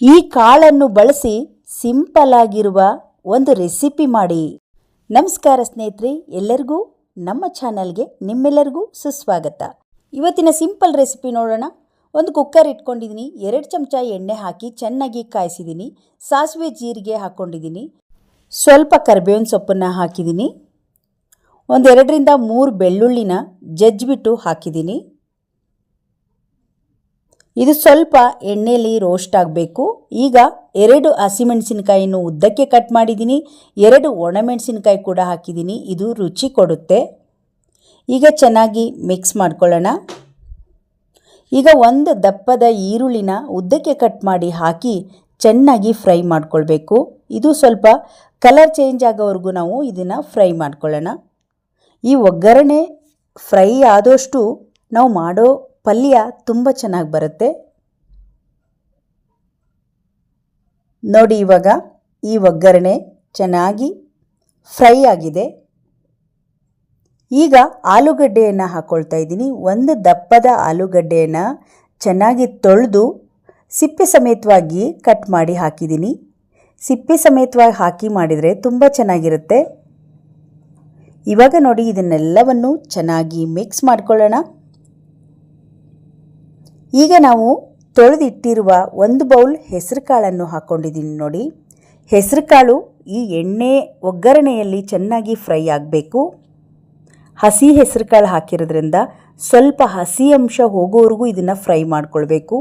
ಈ ಕಾಳನ್ನು ಬಳಸಿ ಸಿಂಪಲ್ ಆಗಿರುವ ಒಂದು ರೆಸಿಪಿ ಮಾಡಿ. ನಮಸ್ಕಾರ ಸ್ನೇಹಿತರೆ, ಎಲ್ಲರಿಗೂ ನಮ್ಮ ಚಾನಲ್ಗೆ ನಿಮ್ಮೆಲ್ಲರಿಗೂ ಸುಸ್ವಾಗತ. ಇವತ್ತಿನ ಸಿಂಪಲ್ ರೆಸಿಪಿ ನೋಡೋಣ. ಒಂದು ಕುಕ್ಕರ್ ಇಟ್ಕೊಂಡಿದ್ದೀನಿ, ಎರಡು ಚಮಚ ಎಣ್ಣೆ ಹಾಕಿ ಚೆನ್ನಾಗಿ ಕಾಯಿಸಿದ್ದೀನಿ, ಸಾಸಿವೆ ಜೀರಿಗೆ ಹಾಕ್ಕೊಂಡಿದ್ದೀನಿ ಸ್ವಲ್ಪ ಕರ್ಬೇವಿನ ಸೊಪ್ಪನ್ನು ಹಾಕಿದ್ದೀನಿ, ಒಂದೆರಡರಿಂದ ಮೂರು ಬೆಳ್ಳುಳ್ಳಿನ ಜಜ್ಜಿಬಿಟ್ಟು ಹಾಕಿದ್ದೀನಿ. ಇದು ಸ್ವಲ್ಪ ಎಣ್ಣೆಯಲ್ಲಿ ರೋಸ್ಟ್ ಆಗಬೇಕು. ಈಗ ಎರಡು ಹಸಿಮೆಣಸಿನಕಾಯಿಯನ್ನು ಉದ್ದಕ್ಕೆ ಕಟ್ ಮಾಡಿದ್ದೀನಿ. ಎರಡು ಒಣಮೆಣಸಿನಕಾಯಿ ಕೂಡ ಹಾಕಿದ್ದೀನಿ. ಇದು ರುಚಿ ಕೊಡುತ್ತೆ. ಈಗ ಚೆನ್ನಾಗಿ ಮಿಕ್ಸ್ ಮಾಡ್ಕೊಳ್ಳೋಣ. ಈಗ ಒಂದು ದಪ್ಪದ ಈರುಳ್ಳಿನ ಉದ್ದಕ್ಕೆ ಕಟ್ ಮಾಡಿ ಹಾಕಿ ಚೆನ್ನಾಗಿ ಫ್ರೈ ಮಾಡ್ಕೊಳ್ಬೇಕು. ಇದು ಸ್ವಲ್ಪ ಕಲರ್ ಚೇಂಜ್ ಆಗೋವರೆಗೂ ನಾವು ಇದನ್ನು ಫ್ರೈ ಮಾಡ್ಕೊಳ್ಳೋಣ. ಈ ಒಗ್ಗರಣೆ ಫ್ರೈ ಆದಷ್ಟು ನಾವು ಮಾಡೋ ಪಲ್ಯ ತುಂಬ ಚೆನ್ನಾಗಿ ಬರುತ್ತೆ. ನೋಡಿ ಇವಾಗ ಈ ಒಗ್ಗರಣೆ ಚೆನ್ನಾಗಿ ಫ್ರೈ ಆಗಿದೆ. ಈಗ ಆಲೂಗಡ್ಡೆಯನ್ನು ಹಾಕ್ಕೊಳ್ತಾ ಇದ್ದೀನಿ. ಒಂದು ದಪ್ಪದ ಆಲೂಗಡ್ಡೆಯನ್ನು ಚೆನ್ನಾಗಿ ತೊಳೆದು ಸಿಪ್ಪೆ ಸಮೇತವಾಗಿ ಕಟ್ ಮಾಡಿ ಹಾಕಿದ್ದೀನಿ. ಸಿಪ್ಪೆ ಸಮೇತವಾಗಿ ಹಾಕಿ ಮಾಡಿದರೆ ತುಂಬ ಚೆನ್ನಾಗಿರುತ್ತೆ. ಇವಾಗ ನೋಡಿ ಇದನ್ನೆಲ್ಲವನ್ನು ಚೆನ್ನಾಗಿ ಮಿಕ್ಸ್ ಮಾಡ್ಕೊಳ್ಳೋಣ. ಈಗ ನಾವು ತೊಳೆದಿಟ್ಟಿರುವ ಒಂದು ಬೌಲ್ ಹೆಸರು ಕಾಳನ್ನು ಹಾಕ್ಕೊಂಡಿದ್ದೀನಿ ನೋಡಿ. ಹೆಸರು ಕಾಳು ಈ ಎಣ್ಣೆ ಒಗ್ಗರಣೆಯಲ್ಲಿ ಚೆನ್ನಾಗಿ ಫ್ರೈ ಆಗಬೇಕು. ಹಸಿ ಹೆಸರು ಕಾಳು ಹಾಕಿರೋದ್ರಿಂದ ಸ್ವಲ್ಪ ಹಸಿ ಅಂಶ ಹೋಗೋವರೆಗೂ ಇದನ್ನು ಫ್ರೈ ಮಾಡಿಕೊಳ್ಬೇಕು.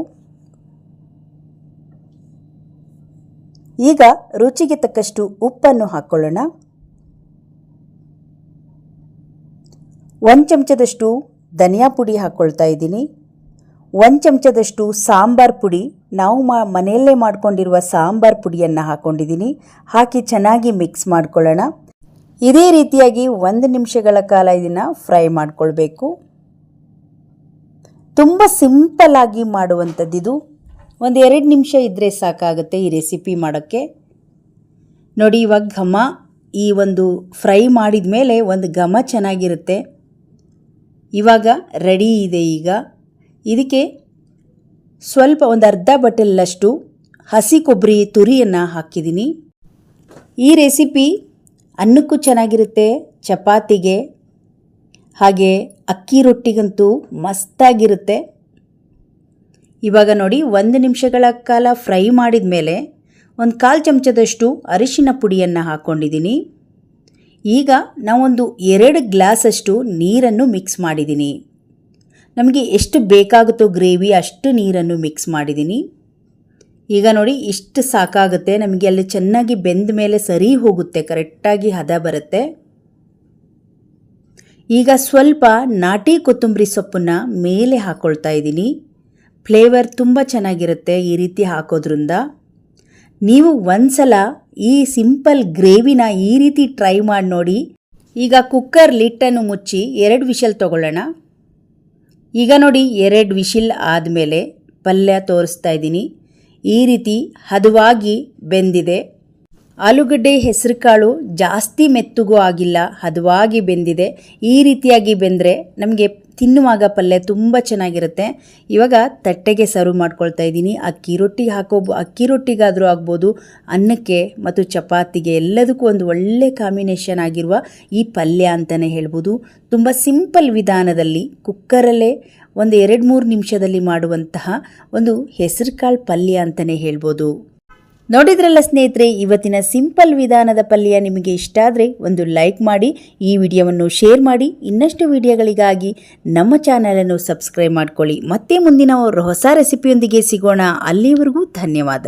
ಈಗ ರುಚಿಗೆ ತಕ್ಕಷ್ಟು ಉಪ್ಪನ್ನು ಹಾಕ್ಕೊಳ್ಳೋಣ ಒಂದು ಚಮಚದಷ್ಟು ಧನಿಯಾ ಪುಡಿ ಹಾಕ್ಕೊಳ್ತಾ ಇದ್ದೀನಿ. ಒಂದು ಚಮಚದಷ್ಟು ಸಾಂಬಾರ್ ಪುಡಿ. ನಾವು ಮಾ, ಮನೆಯಲ್ಲೇ ಮಾಡಿಕೊಂಡಿರುವ ಸಾಂಬಾರ್ ಪುಡಿಯನ್ನು ಹಾಕ್ಕೊಂಡಿದ್ದೀನಿ ಹಾಕಿ ಚೆನ್ನಾಗಿ ಮಿಕ್ಸ್ ಮಾಡ್ಕೊಳ್ಳೋಣ. ಇದೇ ರೀತಿಯಾಗಿ ಒಂದು ನಿಮಿಷಗಳ ಕಾಲ ಇದನ್ನು ಫ್ರೈ ಮಾಡಿಕೊಳ್ಬೇಕು. ತುಂಬ ಸಿಂಪಲ್ ಆಗಿ ಮಾಡುವಂಥದ್ದಿದು ಒಂದು ಎರಡು ನಿಮಿಷ ಇದ್ದರೆ ಸಾಕಾಗುತ್ತೆ ಈ ರೆಸಿಪಿ ಮಾಡೋಕ್ಕೆ. ನೋಡಿ, ಇವಾಗ ಘಮ, ಈ ಒಂದು ಫ್ರೈ ಮಾಡಿದ ಮೇಲೆ ಒಂದು ಘಮ ಚೆನ್ನಾಗಿರುತ್ತೆ. ಇವಾಗ ರೆಡಿ ಇದೆ ಈಗ. ಇದಕ್ಕೆ ಸ್ವಲ್ಪ ಒಂದು ಅರ್ಧ ಬಟ್ಟಲಷ್ಟು ಹಸಿ ಕೊಬ್ಬರಿ ತುರಿಯನ್ನು ಹಾಕಿದ್ದೀನಿ. ಈ ರೆಸಿಪಿ ಅನ್ನಕ್ಕೂ ಚೆನ್ನಾಗಿರುತ್ತೆ, ಚಪಾತಿಗೆ, ಹಾಗೆ ಅಕ್ಕಿ ರೊಟ್ಟಿಗಂತೂ ಮಸ್ತಾಗಿರುತ್ತೆ. ಇವಾಗ ನೋಡಿ, ಒಂದು ನಿಮಿಷಗಳ ಕಾಲ ಫ್ರೈ ಮಾಡಿದ ಮೇಲೆ ಒಂದು ಕಾಲು ಚಮಚದಷ್ಟು ಅರಿಶಿನ ಪುಡಿಯನ್ನು ಹಾಕ್ಕೊಂಡಿದ್ದೀನಿ ಈಗ ನಾವೊಂದು ಎರಡು ಗ್ಲಾಸಷ್ಟು ನೀರನ್ನು ಮಿಕ್ಸ್ ಮಾಡಿದ್ದೀನಿ. ನಮಗೆ ಎಷ್ಟು ಬೇಕಾಗುತ್ತೋ ಗ್ರೇವಿ ಅಷ್ಟು ನೀರನ್ನು ಮಿಕ್ಸ್ ಮಾಡಿದ್ದೀನಿ. ಈಗ ನೋಡಿ ಇಷ್ಟು ಸಾಕಾಗುತ್ತೆ. ನಮಗೆ ಅಲ್ಲಿ ಚೆನ್ನಾಗಿ ಬೆಂದ ಮೇಲೆ ಸರಿ ಹೋಗುತ್ತೆ. ಕರೆಕ್ಟಾಗಿ ಹದ ಬರುತ್ತೆ. ಈಗ ಸ್ವಲ್ಪ ನಾಟಿ ಕೊತ್ತಂಬರಿ ಸೊಪ್ಪನ್ನು ಮೇಲೆ ಹಾಕ್ಕೊಳ್ತಾ ಇದ್ದೀನಿ. ಫ್ಲೇವರ್ ತುಂಬ ಚೆನ್ನಾಗಿರುತ್ತೆ ಈ ರೀತಿ ಹಾಕೋದ್ರಿಂದ. ನೀವು ಒಂದ್ಸಲ ಈ ಸಿಂಪಲ್ ಗ್ರೇವಿನ ಈ ರೀತಿ ಟ್ರೈ ಮಾಡಿ ನೋಡಿ. ಈಗ ಕುಕ್ಕರ್ ಲಿಟ್ಟನ್ನು ಮುಚ್ಚಿ ಎರಡು ವಿಷಲ್ ತಗೊಳ್ಳೋಣ. ಈಗ ನೋಡಿ ಎರಡು ವಿಶಿಲ್ ಆದಮೇಲೆ ಪಲ್ಯ ತೋರಿಸ್ತಾ ಇದ್ದೀನಿ. ಈ ರೀತಿ ಹದವಾಗಿ ಬೆಂದಿದೆ. ಆಲೂಗಡ್ಡೆ ಹೆಸರುಕಾಳು ಜಾಸ್ತಿ ಮೆತ್ತಗೂ ಆಗಿಲ್ಲ, ಹದವಾಗಿ ಬೆಂದಿದೆ. ಈ ರೀತಿಯಾಗಿ ಬೆಂದರೆ ನಮಗೆ ತಿನ್ನುವಾಗ ಪಲ್ಯ ತುಂಬ ಚೆನ್ನಾಗಿರುತ್ತೆ. ಇವಾಗ ತಟ್ಟೆಗೆ ಸರ್ವ್ ಮಾಡ್ಕೊಳ್ತಾ ಇದ್ದೀನಿ. ಅಕ್ಕಿ ರೊಟ್ಟಿಗೆ ಹಾಕೋ, ಅಕ್ಕಿ ರೊಟ್ಟಿಗಾದರೂ ಆಗ್ಬೋದು, ಅನ್ನಕ್ಕೆ ಮತ್ತು ಚಪಾತಿಗೆ ಎಲ್ಲದಕ್ಕೂ ಒಂದು ಒಳ್ಳೆ ಕಾಂಬಿನೇಷನ್ ಆಗಿರುವ ಈ ಪಲ್ಯ ಅಂತಲೇ ಹೇಳ್ಬೋದು. ತುಂಬ ಸಿಂಪಲ್ ವಿಧಾನದಲ್ಲಿ, ಕುಕ್ಕರಲ್ಲೇ ಒಂದು ಎರಡು ಮೂರು ನಿಮಿಷದಲ್ಲಿ ಮಾಡುವಂತಹ ಒಂದು ಹೆಸರುಕಾಳು ಪಲ್ಯ ಅಂತಲೇ ಹೇಳ್ಬೋದು. ನೋಡಿದ್ರಲ್ಲ ಸ್ನೇಹಿತರೆ, ಇವತ್ತಿನ ಸಿಂಪಲ್ ವಿಧಾನದ ಪಲ್ಯ ನಿಮಗೆ ಇಷ್ಟ ಆದರೆ ಒಂದು ಲೈಕ್ ಮಾಡಿ, ಈ ವಿಡಿಯೋವನ್ನು ಶೇರ್ ಮಾಡಿ, ಇನ್ನಷ್ಟು ವಿಡಿಯೋಗಳಿಗಾಗಿ ನಮ್ಮ ಚಾನಲನ್ನು ಸಬ್ಸ್ಕ್ರೈಬ್ ಮಾಡ್ಕೊಳ್ಳಿ. ಮತ್ತೆ ಮುಂದಿನ ಹೊಸ ರೆಸಿಪಿಯೊಂದಿಗೆ ಸಿಗೋಣ. ಅಲ್ಲಿವರೆಗೂ ಧನ್ಯವಾದ.